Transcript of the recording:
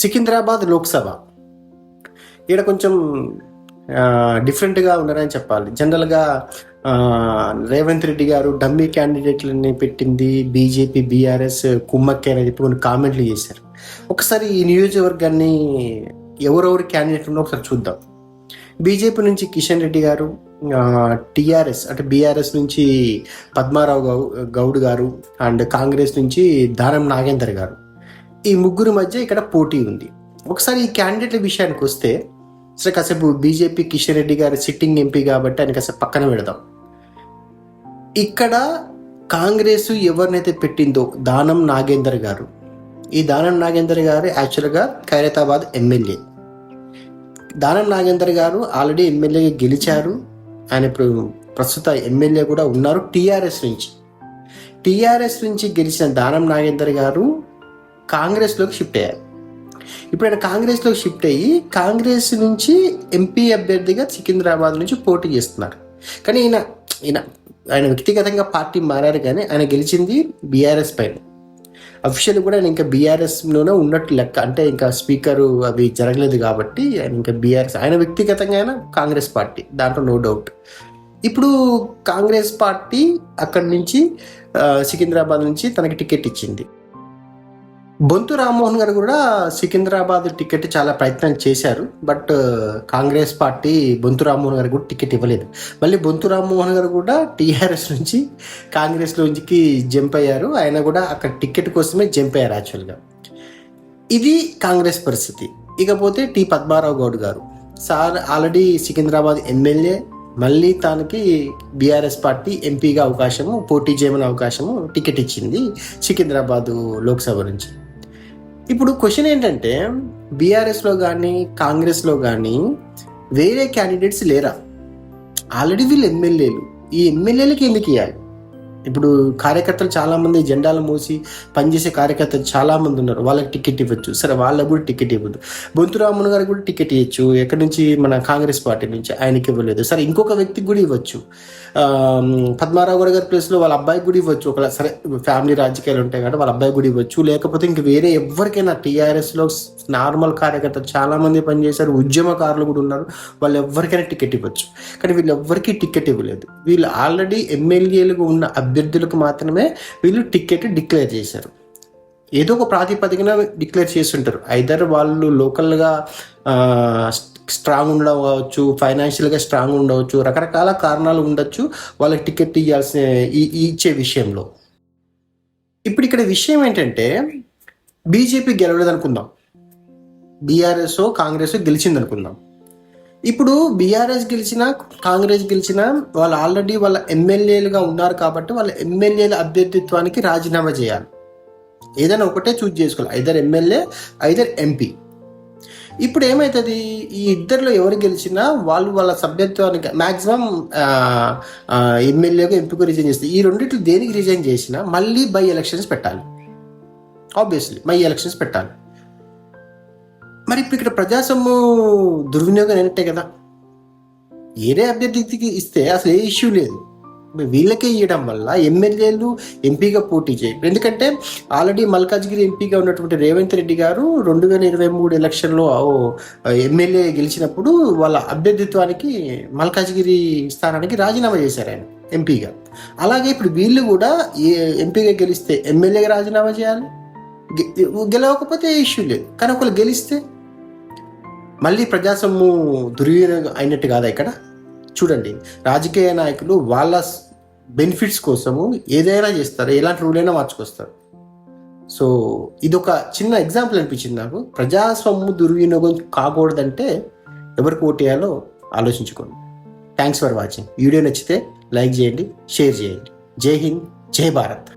సికింద్రాబాద్ లోక్సభ. ఇక్కడ కొంచెం డిఫరెంట్గా ఉన్నారని చెప్పాలి. జనరల్గా రేవంత్ రెడ్డి గారు డమ్మీ క్యాండిడేట్లని పెట్టింది బీజేపీ బీఆర్ఎస్ కుమ్మక్కే అని చెప్పి కొన్ని కామెంట్లు చేశారు. ఒకసారి ఈ నియోజకవర్గాన్ని ఎవరెవరు క్యాండిడేట్ ఉన్నో ఒకసారి చూద్దాం. బీజేపీ నుంచి కిషన్ రెడ్డి గారు టిఆర్ఎస్ అంటే బీఆర్ఎస్ నుంచి పద్మారావు గౌ గౌడ్ గారు అండ్ కాంగ్రెస్ నుంచి దానం నాగేందర్ గారు. ఈ ముగ్గురు మధ్య ఇక్కడ పోటీ ఉంది. ఒకసారి ఈ క్యాండిడేట్ల విషయానికి వస్తే సరే కాసేపు బీజేపీ కిషన్ రెడ్డి గారు సిట్టింగ్ ఎంపీ కాబట్టి ఆయన కాసేపు పక్కన పెడదాం. ఇక్కడ కాంగ్రెస్ ఎవరినైతే పెట్టిందో దానం నాగేందర్ గారు. ఈ దానం నాగేందర్ గారు యాక్చువల్గా ఖైరతాబాద్ ఎమ్మెల్యే దానం నాగేందర్ గారు ఆల్రెడీ ఎమ్మెల్యేగా గెలిచారు. ఆయన ఇప్పుడు ప్రస్తుత ఎమ్మెల్యే కూడా ఉన్నారు టీఆర్ఎస్ నుంచి. టీఆర్ఎస్ నుంచి గెలిచిన దానం నాగేందర్ గారు కాంగ్రెస్లోకి షిఫ్ట్ అయ్యారు ఇప్పుడు ఆయన కాంగ్రెస్లోకి షిఫ్ట్ అయ్యి కాంగ్రెస్ నుంచి ఎంపీ అభ్యర్థిగా సికింద్రాబాద్ నుంచి పోటీ చేస్తున్నారు. కానీ ఈయన ఈయన ఆయన వ్యక్తిగతంగా పార్టీ మారారు కానీ ఆయన గెలిచింది బీఆర్ఎస్ పైన. అఫీషియల్ కూడా ఆయన ఇంకా బీఆర్ఎస్లోనే ఉన్నట్టు లెక్క. అంటే ఇంకా స్పీకరు అవి జరగలేదు కాబట్టి ఆయన ఇంకా బీఆర్ఎస్ ఆయన వ్యక్తిగతంగా ఆయన కాంగ్రెస్ పార్టీ. దాంట్లో నో డౌట్ ఇప్పుడు కాంగ్రెస్ పార్టీ అక్కడి నుంచి సికింద్రాబాద్ నుంచి తనకి టికెట్ ఇచ్చింది. బొంతు రామ్మోహన్ గారు కూడా సికింద్రాబాద్ టికెట్ చాలా ప్రయత్నం చేశారు. బట్ కాంగ్రెస్ పార్టీ బొంతు రామ్మోహన్ గారు కూడా టికెట్ ఇవ్వలేదు. మళ్ళీ బొంతు రామ్మోహన్ గారు కూడా టీఆర్ఎస్ నుంచి కాంగ్రెస్ నుంచి జంప్ అయ్యారు. ఆయన కూడా అక్కడ టికెట్ కోసమే జంప్ అయ్యారు యాక్చువల్గా. ఇది కాంగ్రెస్ పరిస్థితి. ఇకపోతే టి పద్మారావు గౌడ్ గారు. సార్ ఆల్రెడీ సికింద్రాబాద్ ఎమ్మెల్యే మళ్ళీ తనకి బీఆర్ఎస్ పార్టీ ఎంపీగా అవకాశము పోటీ చేయమని అవకాశము టికెట్ ఇచ్చింది సికింద్రాబాద్ లోక్సభ నుంచి. ఇప్పుడు క్వశ్చన్ ఏంటంటే బీఆర్ఎస్లో కానీ కాంగ్రెస్లో కానీ వేరే క్యాండిడేట్స్ లేరా? ఆల్రెడీ వీళ్ళు ఎమ్మెల్యేలు ఈ ఎమ్మెల్యేలకి ఎందుకు ఇవ్వాలి ఇప్పుడు కార్యకర్తలు చాలామంది జెండాలు మోసి పనిచేసే కార్యకర్తలు చాలామంది ఉన్నారు. వాళ్ళకి టికెట్ ఇవ్వచ్చు. సరే వాళ్ళకు కూడా టికెట్ ఇవ్వద్దు. బొంతురామన్ గారికి కూడా టికెట్ ఇవ్వచ్చు. ఎక్కడి నుంచి? మన కాంగ్రెస్ పార్టీ నుంచి. ఆయనకి ఇవ్వలేదు. సరే ఇంకొక వ్యక్తికి కూడా ఇవ్వచ్చు. పద్మారావు గారి గారి ప్లేస్లో వాళ్ళ అబ్బాయికి కూడా ఇవ్వచ్చు. ఒక సరే ఫ్యామిలీ రాజకీయాలు ఉంటాయి కాబట్టి వాళ్ళ అబ్బాయి కూడా ఇవ్వచ్చు. లేకపోతే ఇంక వేరే ఎవరికైనా టీఆర్ఎస్లో నార్మల్ కార్యకర్తలు చాలామంది పనిచేశారు. ఉద్యమకారులు కూడా ఉన్నారు. వాళ్ళు ఎవరికైనా టికెట్ ఇవ్వచ్చు. కానీ వీళ్ళు ఎవరికీ టికెట్ ఇవ్వలేదు. వీళ్ళు ఆల్రెడీ ఎమ్మెల్యేలుగా ఉన్న అభ్యర్థులకు మాత్రమే వీళ్ళు టికెట్ డిక్లేర్ చేశారు. ఏదో ఒక ప్రాతిపదికన డిక్లేర్ చేస్తుంటారు. ఐదర్ వాళ్ళు లోకల్గా స్ట్రాంగ్ ఉండడం కావచ్చు ఫైనాన్షియల్గా స్ట్రాంగ్ ఉండవచ్చు రకరకాల కారణాలు ఉండొచ్చు వాళ్ళకి టికెట్ ఇవ్వాల్సిన ఇచ్చే విషయంలో. ఇప్పుడు ఇక్కడ విషయం ఏంటంటే బీజేపీ గెలవలేదు అనుకుందాం బీఆర్ఎస్ కాంగ్రెస్ గెలిచింది అనుకుందాం ఇప్పుడు బీఆర్ఎస్ గెలిచినా కాంగ్రెస్ గెలిచినా వాళ్ళు ఆల్రెడీ వాళ్ళ ఎమ్మెల్యేలుగా ఉన్నారు కాబట్టి వాళ్ళ ఎమ్మెల్యేల అభ్యర్థిత్వానికి రాజీనామా చేయాలి. ఏదైనా ఒకటే చూజ్ చేసుకోవాలి. Either MLA either MP. ఇప్పుడు ఏమవుతుంది ఈ ఇద్దరిలో ఎవరు గెలిచినా వాళ్ళు వాళ్ళ సభ్యత్వానికి మ్యాక్సిమం ఎమ్మెల్యేగా ఎంపీగా రిజైన్ చేస్తారు ఈ రెండింటిలో దేనికి రిజైన్ చేసినా మళ్ళీ బై ఎలక్షన్స్ పెట్టాలి. ఆబ్వియస్లీ బై ఎలక్షన్స్ పెట్టాలి. మరి ఇప్పుడు ఇక్కడ ప్రజాసొమ్ము దుర్వినియోగం అయినట్టే కదా. ఏరే అభ్యర్థికి ఇస్తే అసలు ఏ ఇష్యూ లేదు. వీళ్ళకే ఇవ్వడం వల్ల ఎమ్మెల్యేలు ఎంపీగా పోటీ చేయరు ఎందుకంటే ఆల్రెడీ మల్కాజ్గిరి ఎంపీగా ఉన్నటువంటి రేవంత్ రెడ్డి గారు రెండు వేల ఇరవై మూడు ఎలక్షన్లో ఎమ్మెల్యే గెలిచినప్పుడు వాళ్ళ అభ్యర్థిత్వానికి మల్కాజ్గిరి స్థానానికి రాజీనామా చేశారు ఆయన ఎంపీగా. అలాగే ఇప్పుడు వీళ్ళు కూడా ఏ ఎంపీగా గెలిస్తే ఎమ్మెల్యేగా రాజీనామా చేయాలి? గె- గెలవకపోతే ఇష్యూ లేదు. కానీ ఒకళ్ళు గెలిస్తే మళ్ళీ ప్రజాసొమ్ము దుర్వినియోగం అయినట్టు కాదా ఇక్కడ? చూడండి రాజకీయ నాయకులు వాళ్ళ బెనిఫిట్స్ కోసము ఏదైనా చేస్తారు ఎలాంటి రూల్ అయినా మార్చుకొస్తారు. సో ఇది ఒక చిన్న ఎగ్జాంపుల్ అనిపించింది నాకు. ప్రజాస్వామ్య దుర్వినియోగం కాకూడదంటే ఎవరికి ఓటేయాలో ఆలోచించుకోండి. థ్యాంక్స్ ఫర్ వాచింగ్ వీడియో నచ్చితే లైక్ చేయండి షేర్ చేయండి. జై హింద్ జై భారత్.